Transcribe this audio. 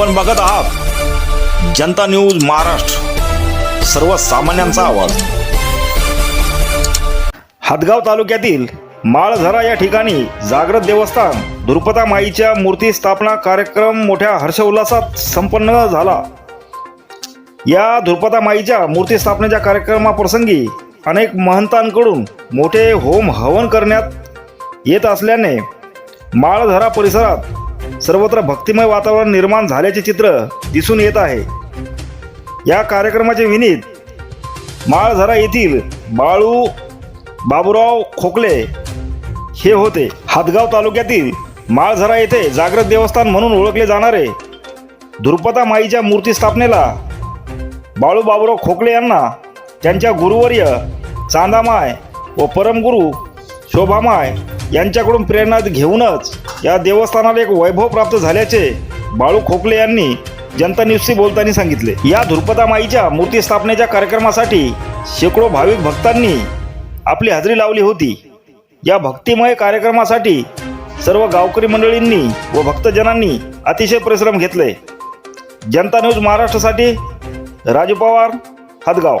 आपण बघत आहात. जनता न्यूज महाराष्ट्र. सर्वसामान्यांचा आवाज. हदगाव तालुक्यातील माळझरा या ठिकाणी जागृत देवस्थान दुर्पता माईच्या मूर्ती स्थापना कार्यक्रम मोठ्या हर्षोल्लासात संपन्न झाला. या दुर्पता माईच्या मूर्ती स्थापनेच्या कार्यक्रमाप्रसंगी अनेक महंतांकडून मोठे होम हवन करण्यात येत असल्याने माळझरा परिसरात सर्वत्र भक्तिमय वातावरण निर्माण झाल्याचे चित्र दिसून येत आहे. या कार्यक्रमाचे विनीत माळझरा येथील बाळू बाबुराव खोकले हे होते. हातगाव तालुक्यातील माळझरा येथे जागृत देवस्थान म्हणून ओळखले जाणारे धुरपता माईच्या मूर्ती स्थापनेला बाळू बाबुराव खोकले यांना त्यांच्या गुरुवर्य चांदामाय व परमगुरू शोभामाय यांच्याकडून प्रेरणा घेऊनच या देवस्थानाला एक वैभव प्राप्त झाल्याचे बाळू खोकले यांनी जनता न्यूजशी बोलताना सांगितले. या धुरपता माईच्या मूर्ती स्थापनेच्या कार्यक्रमासाठी शेकडो भाविक भक्तांनी आपली हजेरी लावली होती. या भक्तिमय कार्यक्रमासाठी सर्व गावकरी मंडळींनी व भक्तजनांनी अतिशय परिश्रम घेतले. जनता न्यूज महाराष्ट्रासाठी राजू पवार हदगाव